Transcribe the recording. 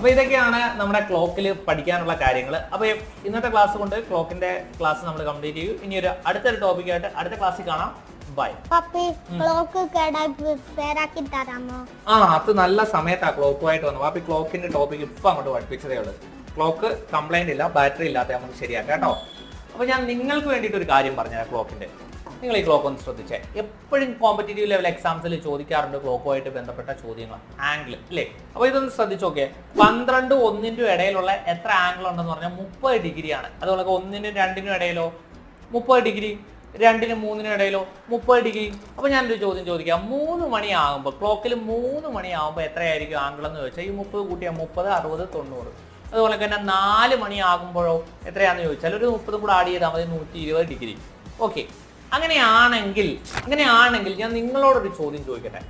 അപ്പൊ ഇതൊക്കെയാണ് നമ്മുടെ ക്ലോക്കിൽ പഠിക്കാനുള്ള കാര്യങ്ങൾ അപ്പൊ ഇന്നത്തെ ക്ലാസ് കൊണ്ട് ക്ലോക്കിന്റെ ക്ലാസ് നമ്മൾ കംപ്ലീറ്റ് ചെയ്യും. ഇനി ഒരു അടുത്തൊരു ടോപ്പിക്കായിട്ട് അടുത്ത ക്ലാസ്സിൽ കാണാം. ബൈ പപ്പി ക്ലോക്ക് റിപ്പയറാക്കി തരാമോ? ആ അത് നല്ല സമയത്താ ക്ലോക്കുമായിട്ട് വന്നു പപ്പി ക്ലോക്കിന്റെ ടോപ്പിക് ഇപ്പൊ അങ്ങോട്ട് പഠിപ്പിച്ചതേ ഉള്ളൂ. ക്ലോക്ക് കംപ്ലൈന്റ് ഇല്ല ബാറ്ററി ഇല്ലാത്ത നമുക്ക് ശരിയാക്കാം കേട്ടോ? അപ്പൊ ഞാൻ നിങ്ങൾക്ക് വേണ്ടിയിട്ട് ഒരു കാര്യം പറഞ്ഞുതരാം ക്ലോക്കിന്റെ നിങ്ങൾ ഈ ക്ലോക്ക് ഒന്ന് ശ്രദ്ധിച്ചേ. എപ്പോഴും കോമ്പറ്റേറ്റീവ് ലെവൽ എക്സാംസിൽ ചോദിക്കാറുണ്ട് ക്ലോക്കുമായിട്ട് ബന്ധപ്പെട്ട ചോദ്യങ്ങൾ. ആംഗിൾ അല്ലേ അപ്പൊ ഇതൊന്ന് ശ്രദ്ധിച്ചു നോക്കിയേ. പന്ത്രണ്ട് ഒന്നിന്റെ ഇടയിലുള്ള എത്ര ആംഗിൾ ഉണ്ടെന്ന് പറഞ്ഞാൽ മുപ്പത് ഡിഗ്രിയാണ് അതുപോലെ ഒന്നിനും രണ്ടിനും ഇടയിലോ? മുപ്പത് ഡിഗ്രി രണ്ടിനും മൂന്നിനും ഇടയിലോ? മുപ്പത് ഡിഗ്രി അപ്പൊ ഞാനൊരു ചോദ്യം ചോദിക്കാം. മൂന്ന് മണിയാകുമ്പോൾ ക്ലോക്കിൽ മൂന്ന് മണിയാകുമ്പോൾ എത്രയായിരിക്കും ആംഗിൾ എന്ന് ചോദിച്ചാൽ ഈ മുപ്പത് കൂട്ടിയാൽ മുപ്പത് അറുപത് തൊണ്ണൂറ്. അതുപോലെ തന്നെ നാല് മണിയാകുമ്പോഴോ എത്രയാണെന്ന് ചോദിച്ചാൽ ഒരു മുപ്പതും കൂടെ ആഡ് ചെയ്താൽ മതി നൂറ്റി ഇരുപത് ഡിഗ്രി ഓക്കെ അങ്ങനെയാണെങ്കിൽ അങ്ങനെയാണെങ്കിൽ ഞാൻ നിങ്ങളോടൊരു ചോദ്യം ചോദിക്കട്ടെ?